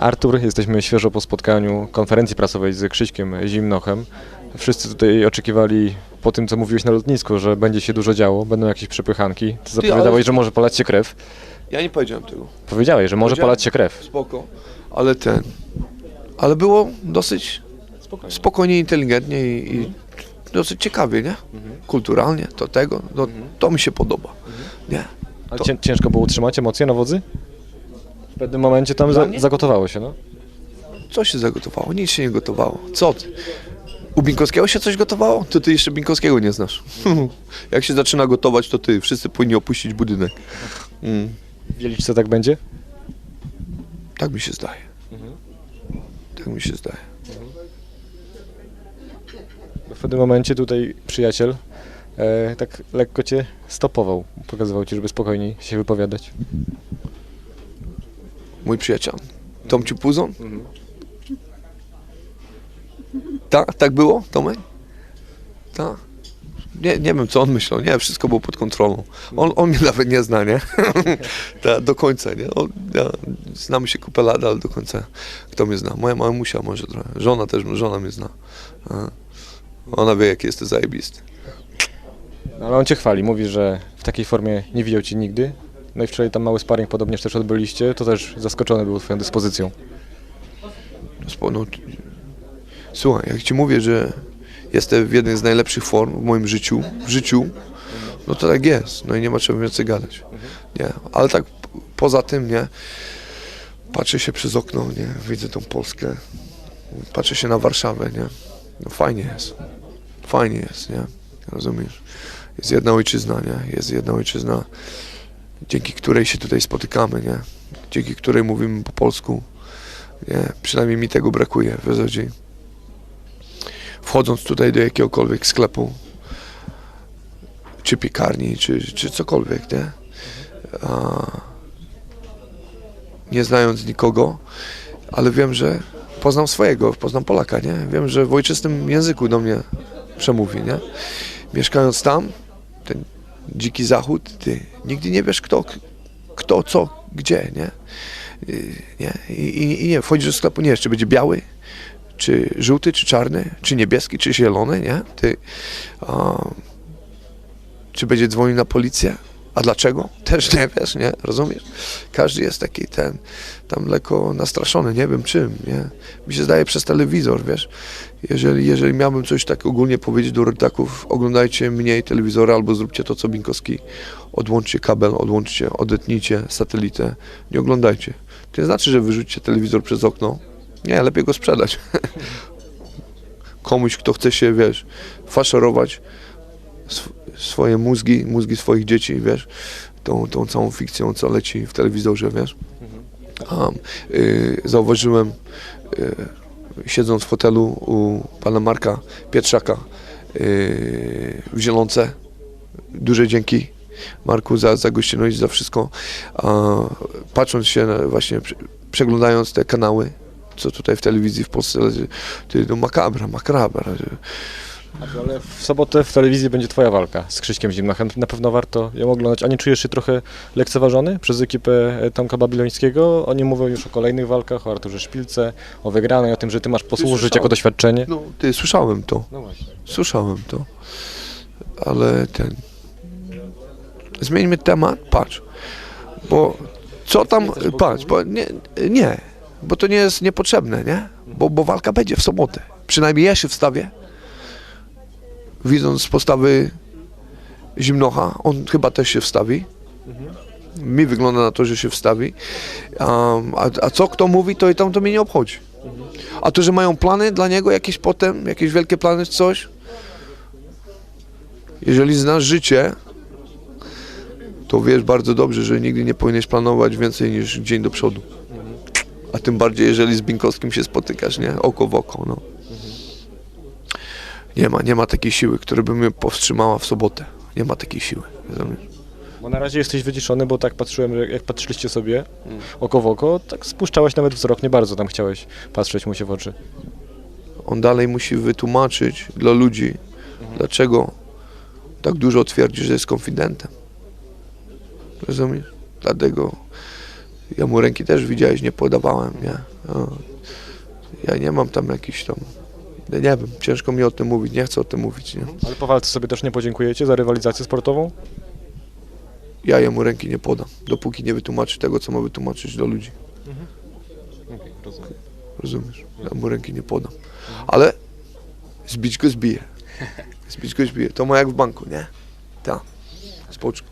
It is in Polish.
Artur, jesteśmy świeżo po spotkaniu konferencji prasowej z Krzyśkiem Zimnochem. Wszyscy tutaj oczekiwali po tym, co mówiłeś na lotnisku, że będzie się dużo działo, będą jakieś przepychanki. Ty zapowiadałeś, ale- że może polać się krew. Ja nie powiedziałem tego. Powiedziałeś, że może polać się krew. Spoko. Ale ten. Ale było dosyć Spokojnie. spokojnie, inteligentnie i, i dosyć ciekawie, nie? Kulturalnie, to tego, no, to mi się podoba. Nie? Ale to- cię, ciężko było utrzymać emocje na wodzy? W pewnym momencie tam za, zagotowało się, no. Co się zagotowało? Nic się nie gotowało. Co ty? U Binkowskiego się coś gotowało? To ty jeszcze Binkowskiego nie znasz. Jak się zaczyna gotować, to ty. Wszyscy powinni opuścić budynek. Mm. W Wieliczce tak będzie? Tak mi się zdaje. Tak mi się zdaje. Bo W pewnym momencie tutaj przyjaciel e, tak lekko cię stopował. Pokazywał ci, żeby spokojniej się wypowiadać. Mój przyjaciel. Tomciu Puzon? Tak, tak było, Tomek? Tak. Nie, nie wiem, co on myślał. Nie, wszystko było pod kontrolą. On, on mnie nawet nie zna, nie? Ta, do końca, nie? On, ja, znamy się kupę lat, ale do końca. Kto mnie zna? Moja mamusia może trochę. Żona też, żona mnie zna. Ona wie, jaki jesteś zajebisty. No, ale on cię chwali, mówi, że w takiej formie nie widział cię nigdy. No i wczoraj tam mały sparring podobnież też odbyliście, to też zaskoczony był twoją dyspozycją. Spo- No, słuchaj, jak ci mówię, że jestem w jednej z najlepszych form w moim życiu, w życiu, no to tak jest. No i nie ma czego więcej gadać. Nie, ale tak poza tym, nie, patrzę się przez okno, nie, widzę tą Polskę, patrzę się na Warszawę, nie, no fajnie jest. Fajnie jest, nie, rozumiesz? Jest jedna ojczyzna, nie, jest jedna ojczyzna, dzięki której się tutaj spotykamy, nie, dzięki której mówimy po polsku, nie, przynajmniej mi tego brakuje w zasadzie. Wchodząc tutaj do jakiegokolwiek sklepu, czy piekarni, czy, czy cokolwiek, nie? A, nie znając nikogo, ale wiem, że poznam swojego, poznam Polaka, nie? Wiem, że w ojczystym języku do mnie przemówi, nie? Mieszkając tam, ten dziki zachód, ty nigdy nie wiesz kto, kto, co, gdzie, nie? Y, nie? I, i, I nie, wchodzisz do sklepu, nie wiesz, czy będzie biały, czy żółty, czy czarny, czy niebieski, czy zielony, nie? Ty, czy będzie dzwonił na policję? A dlaczego? Też nie wiesz, nie? Rozumiesz? Każdy jest taki ten, tam lekko nastraszony, nie wiem czym, nie? Mi się zdaje przez telewizor, wiesz? Jeżeli, jeżeli miałbym coś tak ogólnie powiedzieć do rodaków, oglądajcie mniej telewizora albo zróbcie to, co Binkowski, odłączcie kabel, odłączcie, odetnijcie satelitę, nie oglądajcie. To nie znaczy, że wyrzućcie telewizor przez okno. Nie, lepiej go sprzedać. Komuś, kto chce się, wiesz, faszerować swoje mózgi, mózgi swoich dzieci, wiesz, tą, tą całą fikcją, co leci w telewizorze, wiesz. A, y, zauważyłem, y, siedząc w hotelu u pana Marka Pietrzaka y, w Zielonce, duże dzięki Marku za, za gościnność, za wszystko. A, patrząc się na, właśnie, prze- przeglądając te kanały, co tutaj w telewizji w Polsce, ty, no makabra, makabra. Ale w sobotę w telewizji będzie twoja walka z Krzyśkiem Zimnochem. Na pewno warto ją oglądać. A nie czujesz się trochę lekceważony przez ekipę e, Tomka Babilońskiego? Oni mówią już o kolejnych walkach, o Arturze Szpilce, o wygranej, o tym, że ty masz posłużyć słyszałem. jako doświadczenie. No, ty, słyszałem to. No właśnie. Słyszałem to, ale ten. Zmieńmy temat, patrz. Bo co tam. Patrz, bo nie, nie, bo to nie jest niepotrzebne, nie? Bo, bo walka będzie w sobotę. Przynajmniej ja się wstawię. Widząc postawy Zimnocha, on chyba też się wstawi. Mi wygląda na to, że się wstawi. Um, a, a co kto mówi, to i tam to mnie nie obchodzi. A to, że mają plany dla niego jakieś potem, jakieś wielkie plany, coś. Jeżeli znasz życie, to wiesz bardzo dobrze, że nigdy nie powinieneś planować więcej niż dzień do przodu. A tym bardziej, jeżeli z Binkowskim się spotykasz, nie? Oko w oko, no. Nie ma, nie ma takiej siły, która by mnie powstrzymała w sobotę. Nie ma takiej siły. rozumiesz? Bo na razie jesteś wyciszony, bo tak patrzyłem, jak patrzyliście sobie oko w oko, tak spuszczałeś nawet wzrok, nie bardzo tam chciałeś patrzeć mu się w oczy. On dalej musi wytłumaczyć dla ludzi, dlaczego tak dużo twierdzi, że jest konfidentem. Rozumiesz? Dlatego ja mu ręki też widziałeś, nie podawałem, nie? Ja nie mam tam jakiś tam, nie wiem, ciężko mi o tym mówić, nie chcę o tym mówić, nie? Ale po walce sobie też nie podziękujecie za rywalizację sportową? Ja jemu ręki nie podam, dopóki nie wytłumaczy tego, co ma wytłumaczyć do ludzi. rozumiem. Rozumiesz? Ja mu ręki nie podam. Ale zbić go zbiję. Zbić go zbiję. To ma jak w banku, nie? Tak. Spoczko.